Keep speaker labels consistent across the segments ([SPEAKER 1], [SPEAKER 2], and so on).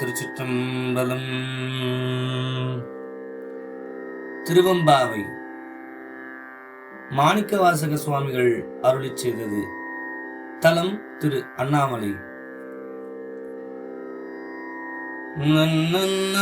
[SPEAKER 1] திருச்சிற்றம்பலம் திருவம்பாவை மாணிக்கவாசக சுவாமிகள் அருளிச் செய்தது தலம் திரு அண்ணாமலை நன்னன்ன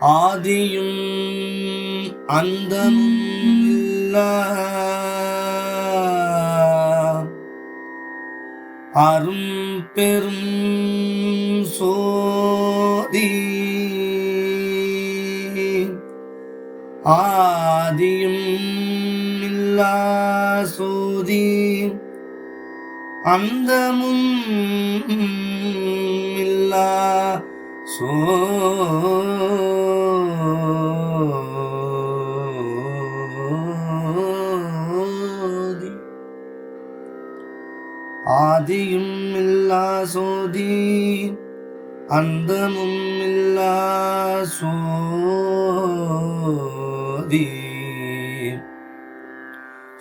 [SPEAKER 1] ஆதியும் அந்தமும் அரும் பெரும் சோதி. ஆதியும் சோதி அந்தமும் இல்லா சோதி. ஆதியும் இல்லா சோதி அந்தமும் இல்லா சோ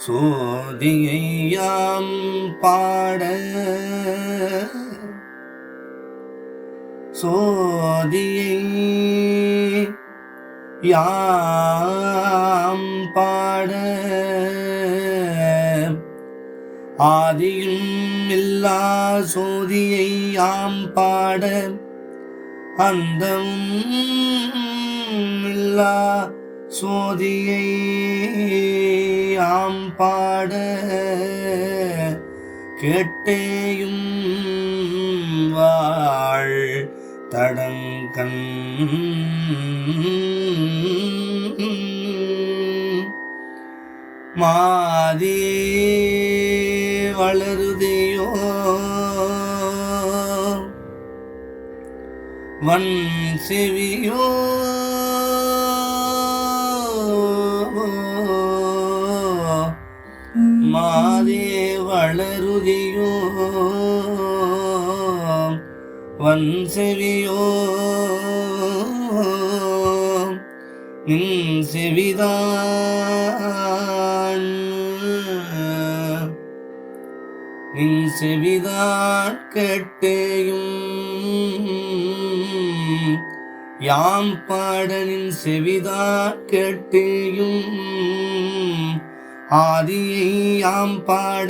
[SPEAKER 1] சோதியையாம் பாட. சோதியை யாம் பாட. ஆதியும் இல்லா சோதியை யாம் பாட. அந்தம் இல்லா சோதியை ஆம் பாட கேட்டேயும் வாழ் தடங்கண். மாதி வளருதையோ? வன் செவியோ? வளருதியோ வன்செவியோ நின் செவிதான் நின் செவிதான் கேட்டேயும் யாம் பாடனின் செவிதான் கேட்டேயும் ஆதியை யாம் பாட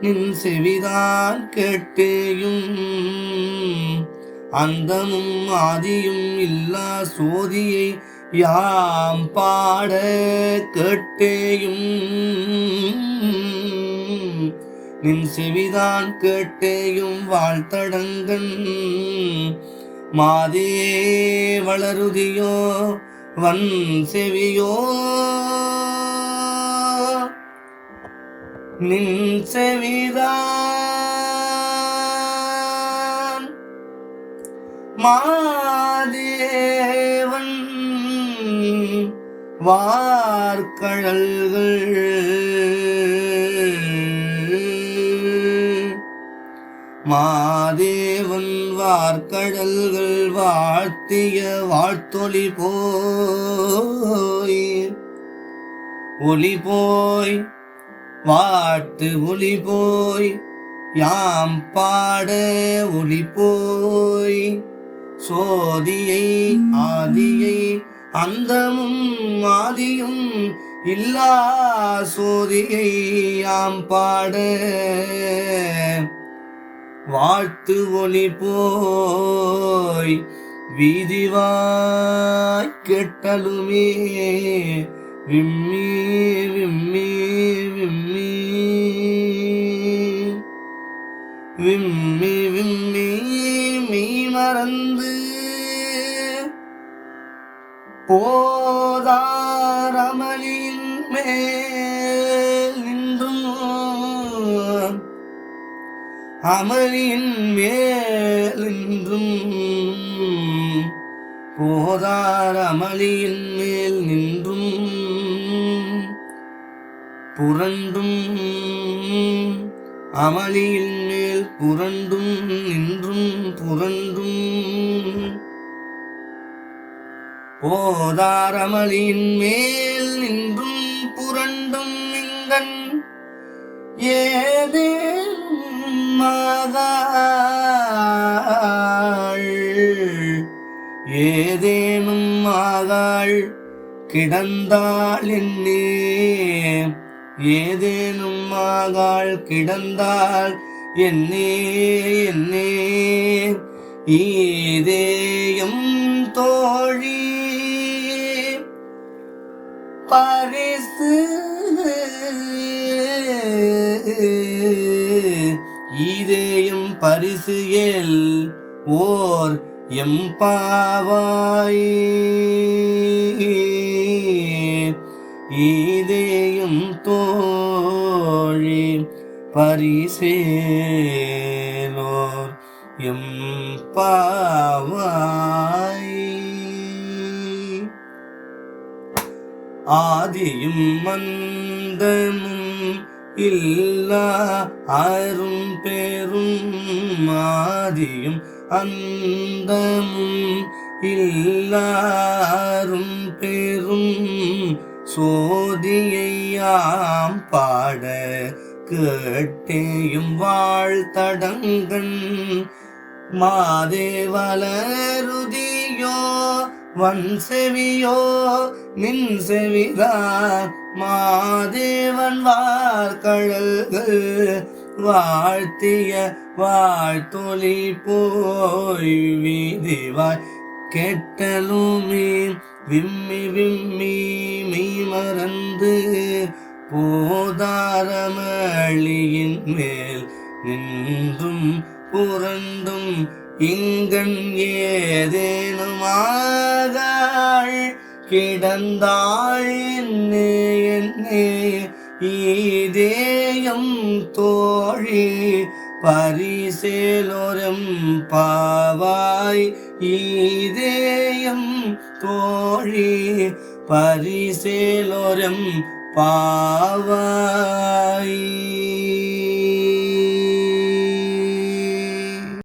[SPEAKER 1] நின் செவிதான் கேட்டேயும் அந்தமும் ஆதியும் இல்லா சோதியை யாம் பாட கேட்டேயும் நின் செவிதான் கேட்டேயும் வாழ்த்தடங்கன். மாதே வளருதியோ வன் செவியோ. நின் செவிதான் மாதேவன் வார்கழல்கள். மாதேவன் வார்கடல்கள் வாழ்த்திய வாழ்த்தொளி போய் ஒளி போய் வாட்டு ஒளி போய் யாம் பாட ஒளி போய். சோதியை ஆதியை அந்தமும் ஆதியும் இல்லா சோதியை யாம் பாட. வாழ்த்து ஒளி போய் வீதிவாய் கெட்டலுமே விம்மி விம்மி விம்மி விம்மி மீ மறந்து. போதாரமலின் மேல் நின்றும். அமளியின் மேலின்றும் போதார் அமளியின் மேல் நின்றும். புரண்டும் அமளியின் புரண்டும் நின்றும் புரண்டும். போதார் மேல் நின்றும் புரண்டும் இங்கன் ஏதேனும் மாதாள் ஏதேனும் மாதாள் கிடந்தாள் என்னே ஏதேனும் ஆகாள் கிடந்தாள் என்னே என்னே ஈதேயம் தோழி. பரிசு ஈதேயம் பரிசு எல் ஓர் எம்பாவாய் ஈதேயும் தோ பரிசேலோர் எம்பாவாய் ஆதியும் மந்தமும் இல்லா அரும் பெரும் ஆதியும் அந்தமும் இல்லாரும் பெரும் சோதியையாம் பாட கேட்டேயும் வாழ்த்தடங்கன் மாதேவலருதியோ வன் செவியோ நின் செவிதான் மாதேவன் வார்கழல்கள் வாழ்த்திய வாழ்த்தொலி போய் வீதிவாய். கெட்டலுமே விம்மி விம்மி மெய் மறந்து போதாரமளியின் மேல் நின்றும் புரண்டும் இங்கன் ஏதேனுமாகாள் கிடந்தாள் என்னே என்னே ஈதேயம் தோழி பரிசேலோரம் பாவாய் ஈதேயம் தோழி பரிசேலோரம் पावाई।